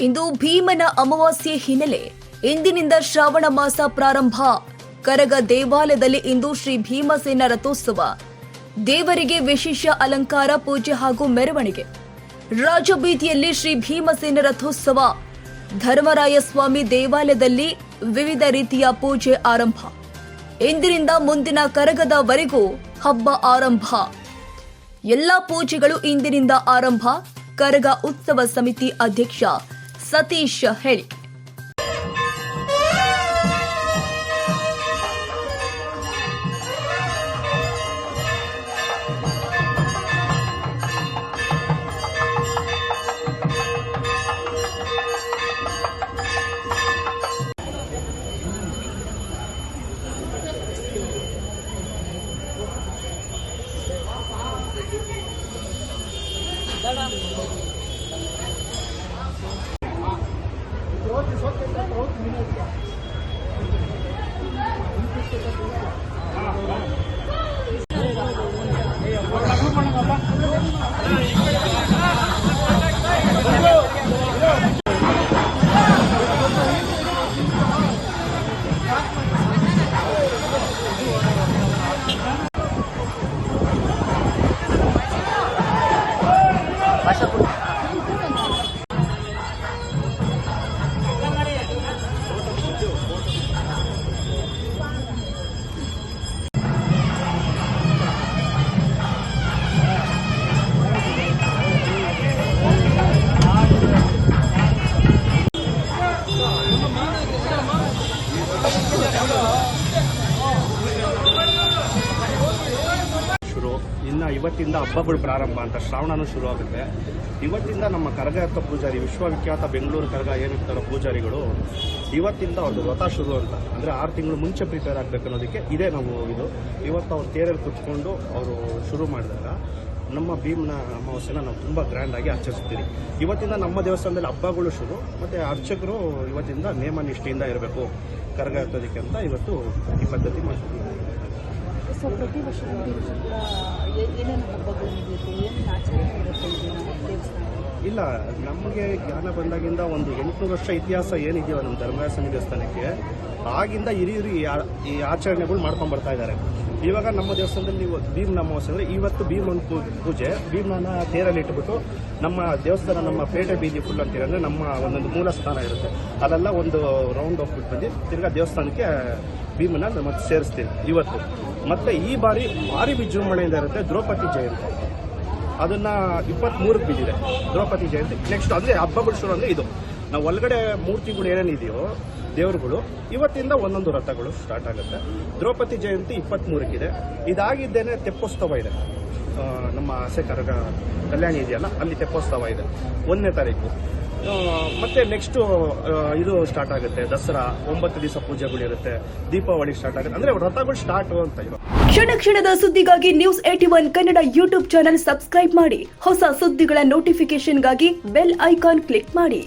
ಇಂದು ಭೀಮನ ಅಮಾವಾಸ್ಯೆ ಹಿನ್ನೆಲೆ ಇಂದಿನಿಂದ ಶ್ರಾವಣ ಮಾಸ ಪ್ರಾರಂಭ. ಕರಗ ದೇವಾಲಯದಲ್ಲಿ ಇಂದು ಶ್ರೀ ಭೀಮಸೇನ ರಥೋತ್ಸವ. ದೇವರಿಗೆ ವಿಶೇಷ ಅಲಂಕಾರ, ಪೂಜೆ ಹಾಗೂ ಮೆರವಣಿಗೆ. ರಾಜಬೀದಿಯಲ್ಲಿ ಶ್ರೀ ಭೀಮಸೇನ ರಥೋತ್ಸವ. ಧರ್ಮರಾಯ ಸ್ವಾಮಿ ದೇವಾಲಯದಲ್ಲಿ ವಿವಿಧ ರೀತಿಯ ಪೂಜೆ ಆರಂಭ. ಇಂದಿನಿಂದ ಮುಂದಿನ ಕರಗದವರೆಗೂ ಹಬ್ಬ ಆರಂಭ. ಎಲ್ಲ ಪೂಜೆಗಳು ಇಂದಿನಿಂದ ಆರಂಭ. ಕರಗ ಉತ್ಸವ ಸಮಿತಿ ಅಧ್ಯಕ್ಷ સતીશ હેડી ಹೇಳಿ ಶುರು ಇನ್ನು ಇವತ್ತಿಂದ ಹಬ್ಬಗಳು ಪ್ರಾರಂಭ ಅಂತ ಶ್ರಾವಣನೂ ಶುರು ಆಗುತ್ತೆ ಇವತ್ತಿಂದ ನಮ್ಮ ಕರಗಾಯತ್ತ ಪೂಜಾರಿ, ವಿಶ್ವವಿಖ್ಯಾತ ಬೆಂಗಳೂರು ಕರಗ ಏನಿರ್ತಾರೋ ಪೂಜಾರಿಗಳು, ಇವತ್ತಿಂದ ಅವ್ರದ್ದು ವ್ರತ ಶುರು ಅಂತ. ಅಂದರೆ ಆರು ತಿಂಗಳು ಮುಂಚೆ ಪ್ರಿಪೇರ್ ಆಗಬೇಕು ಅನ್ನೋದಕ್ಕೆ ಇದೇ ನಾವು ಇದು. ಇವತ್ತು ಅವ್ರು ತೇರಲ್ಲಿ ಕುತ್ಕೊಂಡು ಅವರು ಶುರು ಮಾಡಿದಾಗ ನಮ್ಮ ಭೀಮನ ಅಮಾವಾಸ್ಯನ ನಾವು ತುಂಬ ಗ್ರ್ಯಾಂಡಾಗಿ ಆಚರಿಸ್ತೀವಿ. ಇವತ್ತಿಂದ ನಮ್ಮ ದೇವಸ್ಥಾನದಲ್ಲಿ ಹಬ್ಬಗಳು ಶುರು. ಮತ್ತು ಅರ್ಚಕರು ಇವತ್ತಿಂದ ನೇಮ ನಿಷ್ಠೆಯಿಂದ ಇರಬೇಕು ಕರಗ ಎತ್ತೋದಕ್ಕೆ ಅಂತ ಇವತ್ತು ಈ ಪದ್ಧತಿ ಮಾಡ್ತೀವಿ. ಸೊ ಪ್ರತಿ ವರ್ಷದಲ್ಲಿ ಪ್ರತಿ ವರ್ಷ ಕೂಡ ಏ- ಏನೇನು ಹಬ್ಬಗಳು ನಡೆಯುತ್ತೆ ಏನೇನು ಆಚರಣೆ ಇರುತ್ತೆ ದೇವಸ್ಥಾನ ಇಲ್ಲ, ನಮಗೆ ಜ್ಞಾನ ಬಂದಾಗಿಂದ ಒಂದು ಎಂಟುನೂರು ವರ್ಷ ಇತಿಹಾಸ ಏನಿದೆಯೋ ನಮ್ಮ ಧರ್ಮರಾಯ ಸ್ವಾಮಿ ದೇವಸ್ಥಾನಕ್ಕೆ, ಆಗಿಂದ ಹಿರಿಯರು ಈ ಆಚರಣೆಗಳು ಮಾಡ್ಕೊಂಡು ಬರ್ತಾ ಇದ್ದಾರೆ. ಇವಾಗ ನಮ್ಮ ದೇವಸ್ಥಾನದಲ್ಲಿ ನೀವು ಭೀಮ್ ಅಮಾವಾಸ್ಯೆ ಅಂದರೆ ಇವತ್ತು ಭೀಮನ ಪೂಜೆ. ಭೀಮನ ತೇರಲ್ಲಿ ಇಟ್ಬಿಟ್ಟು ನಮ್ಮ ದೇವಸ್ಥಾನ, ನಮ್ಮ ಪೇಟೆ ಬೀದಿ ಫುಲ್ ಅಂತೀರ ಅಂದರೆ ನಮ್ಮ ಒಂದೊಂದು ಮೂಲ ಸ್ಥಾನ ಇರುತ್ತೆ. ಅಲ್ಲೆಲ್ಲ ಒಂದು ರೌಂಡ್ ಹೋಗ್ಬಿಟ್ಟು ಬಂದು ತಿರ್ಗಾ ದೇವಸ್ಥಾನಕ್ಕೆ ಭೀಮನ ಮತ್ತೆ ಸೇರಿಸ್ತೀವಿ ಇವತ್ತು. ಮತ್ತೆ ಈ ಬಾರಿ ಭಾರಿ ವಿಜೃಂಭಣೆಯಿಂದ ಇರುತ್ತೆ, ದ್ರೌಪದಿ ಜಯಂತಿ. ಅದನ್ನ ಇಪ್ಪತ್ಮೂರಕ್ಕೆ ಬಿದ್ದಿದೆ, ದ್ರೌಪದಿ ಜಯಂತಿ. ನೆಕ್ಸ್ಟ್ ಅಂದ್ರೆ ಹಬ್ಬಗಳು ಶುರು ಅಂದ್ರೆ ಇದು. ನಾವು ಒಳಗಡೆ ಮೂರ್ತಿಗಳು ಏನೇನಿದೆಯೋ ದೇವರುಗಳು, ಇವತ್ತಿಂದ ಒಂದೊಂದು ರಥಗಳು ಸ್ಟಾರ್ಟ್ ಆಗುತ್ತೆ. ದ್ರೌಪದಿ ಜಯಂತಿ ಇಪ್ಪತ್ತ್ ಮೂರಕ್ಕಿದೆ ಇದಾಗಿದ್ದೇನೆ ತೆಪ್ಪೋತ್ಸವ ಇದೆ. ನಮ್ಮ ಆಸೆ ಕರಗ, ಕಲ್ಯಾಣಿ ಇದೆಯಲ್ಲ, ಅಲ್ಲಿ ತೆಪ್ಪೋತ್ಸವ ಇದೆ. ಒಂದನೇ ತಾರೀಕು. ಮತ್ತೆ ನೆಕ್ಸ್ಟ್ ಇದು ಸ್ಟಾರ್ಟ್ ಆಗುತ್ತೆ. ದಸರಾ, ಒಂಬತ್ತು ದಿವಸ ಪೂಜೆಗಳಿರುತ್ತೆ ದೀಪಾವಳಿ ಸ್ಟಾರ್ಟ್ ಆಗುತ್ತೆ. ಅಂದ್ರೆ ರಥಗಳು ಸ್ಟಾರ್ಟ್ ಅಂತ ಕ್ಷಣ ಕ್ಷಣದ ಸುದ್ದಿಗಾಗಿ news AT one Kannada YouTube channel subscribe ಮಾಡಿ. ಹೊಸ ಸುದ್ದಿಗಳ ನೋಟಿಫಿಕೇಶನ್ಗಾಗಿ ಬೆಲ್ ಐಕಾನ್ ಕ್ಲಿಕ್ ಮಾಡಿ.